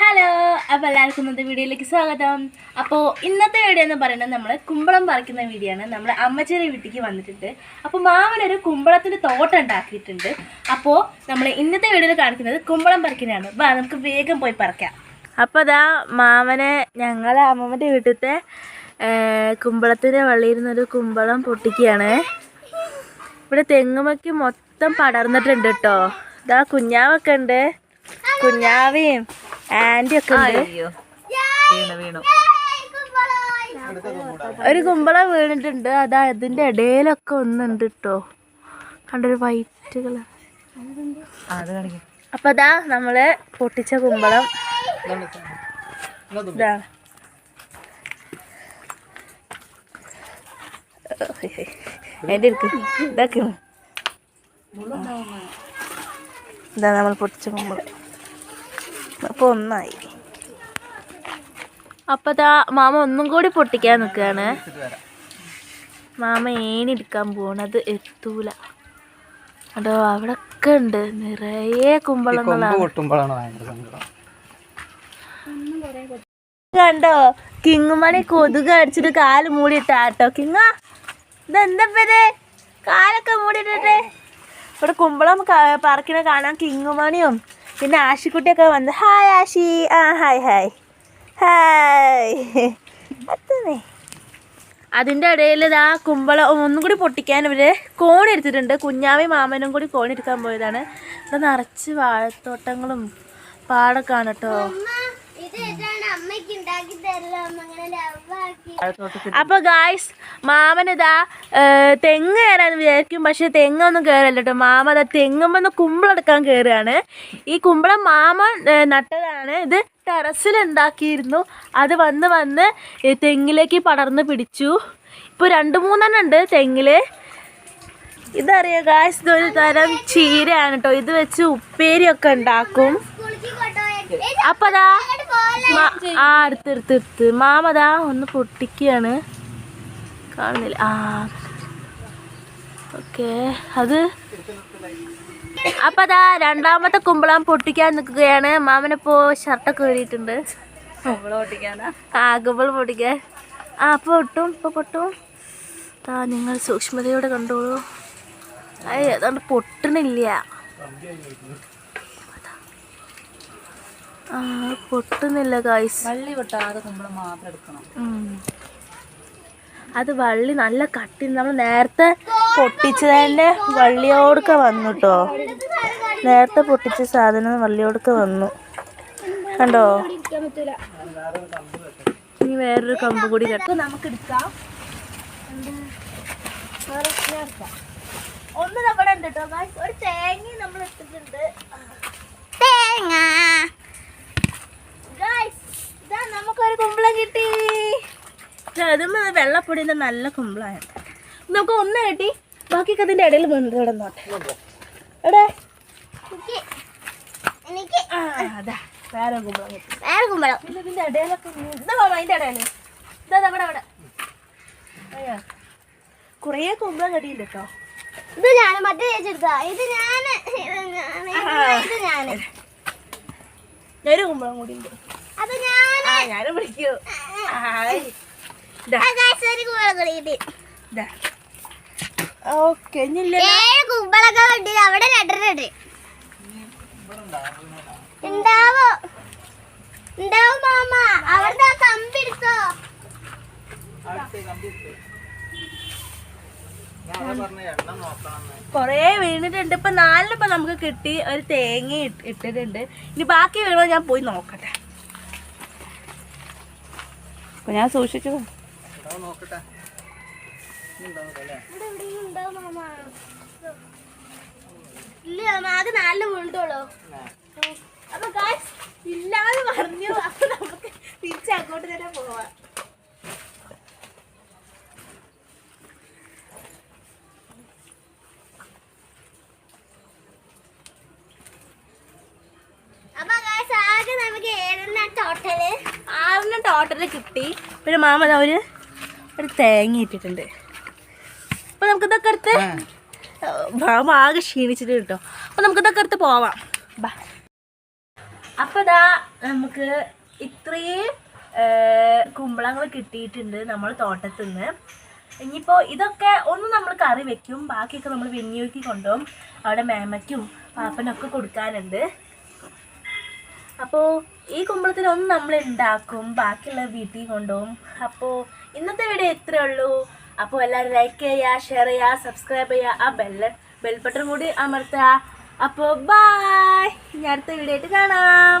Hello അപ്പോൾ എല്ലാവർക്കും ഇന്നത്തെ വീഡിയോയിലേക്ക് സ്വാഗതം. അപ്പോൾ ഇന്നത്തെ വീഡിയോ എന്ന് പറയുന്നത് നമ്മൾ കുമ്പളം പറിക്കുന്ന വീഡിയോ ആണ്. നമ്മൾ അമ്മച്ചേരി വീട്ടിലേക്ക് വന്നിട്ടുണ്ട്. അപ്പോൾ മാമനൊരു കുമ്പളത്തിന്റെ തോട്ടം ഉണ്ടാക്കിയിട്ടുണ്ട്. അപ്പോൾ നമ്മൾ ഇന്നത്തെ വീഡിയോയിൽ കാണിക്കുന്നത് കുമ്പളം പറിക്കുന്നതാണ് വാ നമുക്ക് വേഗം പോയി പറിക്കാം. അപ്പോൾ അതാ മാമനെ ഞങ്ങളെ അമ്മമ്മന്റെ വീട്ടിലത്തെ കുമ്പളത്തിന്റെ വള്ളിയിരുന്നൊരു കുമ്പളം പൊട്ടിക്കുകയാണ്. ഇവിടെ തെങ്ങുമയ്ക്ക് മൊത്തം പടർന്നിട്ടുണ്ട് കേട്ടോ. ഇതാ കുഞ്ഞാവൊക്കെ ഉണ്ട്. കുഞ്ഞാവയും ആന്റി ഒക്കെ വീണു വീണു. ഒരു കുമ്പളം വീണിട്ടുണ്ട്. അതാ അതിന്റെ ഇടയിലൊക്കെ ഒന്നുണ്ട് കേട്ടോ കണ്ടൊരു വൈറ്റ് കളർ അപ്പൊ അതാ നമ്മൾ പൊട്ടിച്ച കുമ്പളം. എന്റെ ഇരിക്ക് ഇതാക്ക് ഇതാ നമ്മൾ പൊട്ടിച്ച കുമ്പളം. അപ്പൊ ഒന്നായി. അപ്പൊ ദാ മാമ ഒന്നും കൂടി പൊട്ടിക്കാൻ നിൽക്കുകയാണ് മാമ ഏണിയെടുക്കാൻ പോണത് എത്തൂല. അതോ അവിടെ ഒക്കെ ഉണ്ട്. നിറയെ കുമ്പളങ്ങളാണ് കണ്ടോ? കിങ്ങുമണി കൊതുക് അടിച്ചിട്ട് കാൽ മൂടിയിട്ടാട്ടോ. കിങ്ങ ഇതെന്താ പേര് കാലൊക്കെ മൂടിയിട്ടെ ഇവിടെ കുമ്പളം പറക്കിനെ പറക്കണ കാണാൻ കിങ്ങുമണിയും പിന്നെ ആഷിക്കുട്ടിയൊക്കെ വന്ന് ഹായ് ആഷി ആ ഹായ് ഹായ്. ഹായ്. അത്തന്നെ അതിന്റെ ഇടയിൽ ഇതാ കുമ്പളം ഒന്നും കൂടി പൊട്ടിക്കാൻ ഇവർ കോണെടുത്തിട്ടുണ്ട് എടുത്തിട്ടുണ്ട്. കുഞ്ഞാവയും മാമനും കൂടി കോണെടുക്കാൻ പോയതാണ്. ഇവിടെ നിറച്ച് വാഴത്തോട്ടങ്ങളും പാടൊക്കെയാണ് കേട്ടോ. അപ്പൊ ഗായ്സ് മാമനിതാ തെങ്ങ് കയറാന്ന് വിചാരിക്കും പക്ഷെ തെങ്ങൊന്നും കയറല്ല കേട്ടോ മാമ അതാ തെങ്ങുമ്പോ കുമ്പളെടുക്കാൻ കയറുകയാണ്. ഈ കുമ്പളം മാമ നട്ടതാണ്. ഇത് ടെറസിൽ ഉണ്ടാക്കിയിരുന്നു അത് വന്ന് വന്ന് തെങ്ങിലേക്ക് പടർന്ന് പിടിച്ചു. ഇപ്പൊ രണ്ട് മൂന്നെണ്ണം ഉണ്ട് തെങ്ങിൽ. ഇതറിയോ ഗായ്സ് ഇതൊരു തരം ചീരയാണ് കേട്ടോ ഇത് വെച്ച് ഉപ്പേരിയൊക്കെ ഉണ്ടാക്കും. അപ്പൊ അതാ മാ- ആ അടുത്ത് എടുത്ത് എടുത്ത്. മാമതാ ഒന്ന് പൊട്ടിക്കുകയാണ് കാണുന്നില്ല. ആ. ഓക്കെ. അത്? അപ്പതാ രണ്ടാമത്തെ കുമ്പളം പൊട്ടിക്കാൻ നിൽക്കുകയാണ്. മാമനിപ്പോ ഷർട്ടൊക്കെ കയറിയിട്ടുണ്ട് ആ കുമ്പളം പൊട്ടിക്കാൻ. ആ അപ്പൊ പൊട്ടും ഇപ്പൊ പൊട്ടും. ആ നിങ്ങൾ സൂക്ഷ്മതയോടെ കണ്ടോളൂ. അയ്യ അതുകൊണ്ട് പൊട്ടണില്ല. പൊട്ടുന്നില്ല ഗായ്സ് വള്ളി പൊട്ടാതെ നമ്മൾ മാത്രം എടുക്കണം. അത് വള്ളി നല്ല കട്ടി നമ്മൾ നേരത്തെ പൊട്ടിച്ചതിന്റെ വള്ളിയോടൊക്കെ വന്നു കേട്ടോ നേരത്തെ പൊട്ടിച്ച സാധനം വള്ളിയോടൊക്കെ വന്നു. കണ്ടോ? ഇനി വേറൊരു കമ്പ് കൂടി കെട്ടോ നമുക്ക് എടുക്കാം. ഒന്ന് നമ്മുടെ ഉണ്ട് കേട്ടോ. ഒരു തേങ്ങ നമ്മൾ എടുത്തിട്ടുണ്ട്. തേങ്ങ Guys, ഇതാ നമുക്കൊരു കുമ്പളം കിട്ടി അതും വെള്ളപ്പൊടിന്റെ നല്ല കുമ്പളാണ് നമുക്ക് ഒന്ന് കിട്ടി ബാക്കി അതിന്റെ ഇടയിൽ വീണ് കിടന്നോട്ടെ. എടേ. എനിക്ക് ആ അതാ. വേറെ കുമ്പളം വേറെ കുമ്പളം. പിന്നെ ഇടയിലൊക്കെ ഇതാ ഇതാ അവിടെ അവിടെ അയ്യോ. കുറേ കുമ്പളം കടിയില്ല കേട്ടോ. ഇത് ഞാൻ മറ്റേ ചേച്ചെടുത്താ ഇത് ഞാൻ ഇത് ഞാൻ. കുമ്പളം കൂടി ഉണ്ട്. അത് ഞാൻ. ഞാനും വിളിക്കൂ. ഓക്കെ ഏഴ് കുമ്പളൊക്കെ കണ്ടി അവിടെ രണ്ടരണ്ട് ഉണ്ടാവോ? ഉണ്ടാവും മാമ? അവിടെ കമ്പി എടുത്തോ? കൊറേ വീണിട്ടുണ്ട്. ഇപ്പൊ നാലിനിപ്പോ നമുക്ക് കിട്ടി ഒരു തേങ്ങ ഇട്ട് ഇട്ടിട്ടുണ്ട്. ഇനി ബാക്കി വീണോ ഞാൻ പോയി നോക്കട്ടെ. ഞാൻ സൂക്ഷിച്ചു നോക്കട്ടെ. ഇവിടെ എവിടെയെങ്കിലും ഉണ്ടാവും ഇല്ല ആകെ അപ്പൊ ഇല്ലാന്ന് പറഞ്ഞു അപ്പൊ നമുക്ക് തിരിച്ച് അങ്ങോട്ട് തന്നെ പോവാം. നമുക്ക് ഏഴെണ്ണ ടോട്ടൽ ആറിന് ടോട്ടൽ കിട്ടി. പിന്നെ മാമ ദാ ഒരു തേങ്ങ ഇട്ടിട്ടുണ്ട്. അപ്പൊ നമുക്ക് ഇതൊക്കെ എടുത്ത് ആകെ ക്ഷീണിച്ചിട്ട് കിട്ടോ. അപ്പൊ നമുക്ക് ഇതൊക്കെ എടുത്ത് പോവാം. ബാ. അപ്പോൾ ഇതാ നമുക്ക് ഇത്രയും കുമ്പളങ്ങൾ കിട്ടിയിട്ടുണ്ട് നമ്മൾ തോട്ടത്തിൽ നിന്ന് ഇനിയിപ്പോൾ ഇതൊക്കെ ഒന്ന് നമ്മൾ കറി വെക്കും. ബാക്കിയൊക്കെ നമ്മൾ വെഞ്ഞൂക്കി കൊണ്ടുപോകും. അവിടെ മേമയ്ക്കും പാപ്പനൊക്കെ കൊടുക്കാനുണ്ട്. അപ്പോൾ ഈ കുമ്പളത്തിനൊന്നും നമ്മൾ ഉണ്ടാക്കും. ബാക്കിയുള്ള വീട്ടിൽ കൊണ്ടുപോകും. അപ്പോൾ ഇന്നത്തെ വീഡിയോ ഇത്രേ ഉള്ളൂ. അപ്പോൾ എല്ലാവരും ലൈക്ക് ചെയ്യുക ഷെയർ ചെയ്യുക സബ്സ്ക്രൈബ് ചെയ്യുക ആ ബെൽ ബെൽ ബട്ടൺ കൂടി അമർത്തുക. അപ്പോൾ ബായ് ഇനി അടുത്ത വീഡിയോ ആയിട്ട് കാണാം.